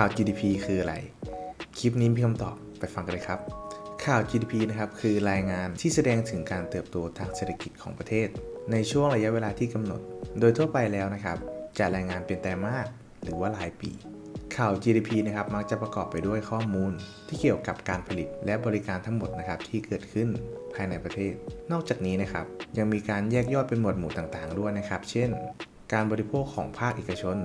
ข่าว GDP คืออะไร คลิปนี้มีคำตอบไปฟังกันเลยครับ ข่าว GDP นะครับคือรายงานที่แสดงถึงการเติบโตทางเศรษฐกิจของประเทศ ในช่วงระยะเวลาที่กำหนด โดยทั่วไปแล้วนะครับจะรายงานเป็นไตรมาสหรือว่ารายปี ข่าว GDP นะครับมักจะประกอบไปด้วยข้อมูล ที่เกี่ยวกับการผลิตและบริการทั้งหมดนะครับที่เกิดขึ้นภายในประเทศ นอกจากนี้นะครับยังมีการแยกย่อยเป็นหมวดหมู่ต่างๆ ด้วยนะครับ เช่น การบริโภคของภาคเอกชน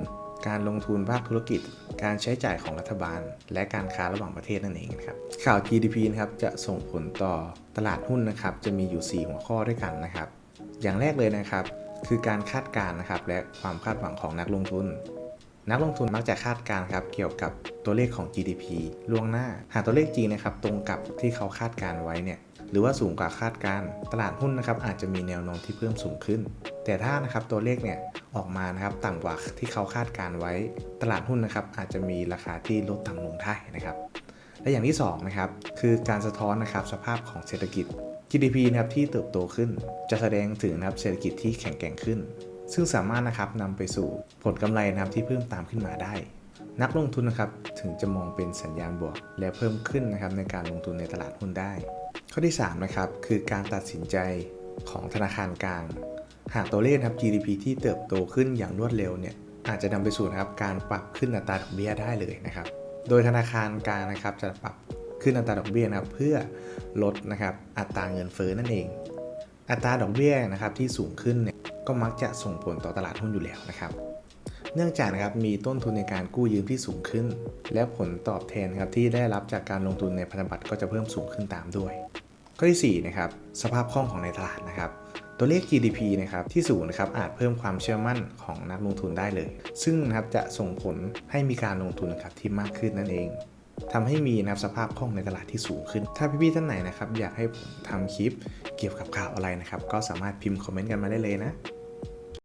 การลงทุนภาคธุรกิจ การใช้จ่ายของรัฐบาล และการค้าระหว่างประเทศนั่นเองนะครับ ข่าว GDP นะครับจะส่งผลต่อตลาดหุ้นนะครับ จะมีอยู่ 4 หัวข้อด้วยกันนะครับ อย่างแรกเลยนะครับ คือการคาดการณ์นะครับ และความคาดหวังของนักลงทุน นักลงทุนมักจะคาดการณ์ครับ เกี่ยวกับตัวเลขของ GDP ล่วงหน้า หากตัวเลขจริงนะครับ ตรงกับที่เขาคาดการณ์ไว้เนี่ยหรือว่าสูงกว่าคาดการณ์ตลาดหุ้นนะครับอาจจะมีแนวโน้มที่เพิ่มสูงขึ้น แต่ถ้านะครับตัวเลขเนี่ยออกมานะครับต่ำกว่าที่เขาคาดการไว้ตลาดหุ้นนะครับอาจจะมีราคาที่ลดต่ำลงได้นะครับ และอย่างที่2นะครับคือการสะท้อนนะครับสภาพของเศรษฐกิจ GDP นะครับที่เติบโตขึ้น จะแสดงถึงนะครับเศรษฐกิจที่แข็งแกร่งขึ้น ซึ่งสามารถนะครับนำไปสู่ผลกำไรนะครับที่เพิ่มตามขึ้นมาได้ นักลงทุนนะครับถึงจะมองเป็นสัญญาณบวก และเพิ่มขึ้นนะครับในการลงทุนในตลาดหุ้นได้ ข้อที่3นะครับคือการตัดสินใจของธนาคารกลาง หากตัวเลขครับ GDP ที่เติบโตขึ้นอย่างรวดเร็วเนี่ยอาจจะนำไปสู่นะครับการปรับขึ้นอัตราดอกเบี้ยได้เลยนะครับ โดยธนาคารกลางนะครับจะปรับขึ้นอัตราดอกเบี้ยนะครับเพื่อลดนะครับอัตราเงินเฟ้อนั่นเอง อัตราดอกเบี้ยนะครับที่สูงขึ้นเนี่ยก็มักจะส่งผลต่อตลาดหุ้นอยู่แล้วนะครับ เนื่องจากนะครับมีต้นทุนในการกู้ยืมที่สูงขึ้น และผลตอบแทนครับที่ได้รับจากการลงทุนในพันธบัตรก็จะเพิ่มสูงขึ้นตามด้วย ข้อที่4นะครับสภาพคล่องของในตลาดนะครับ ตัวเลข GDP นะครับที่สูงนะครับอาจเพิ่มความเชื่อมั่นของนักลงทุนได้เลย ซึ่งนะครับจะส่งผลให้มีการลงทุนนะครับที่มากขึ้นนั่นเองทำให้มีนะครับสภาพคล่องในตลาดที่สูงขึ้น ถ้าพี่ๆท่านไหนนะครับอยากให้ผมทำคลิปเกี่ยวกับข่าวอะไรนะครับ ก็สามารถพิมพ์คอมเมนต์กันมาได้เลยนะ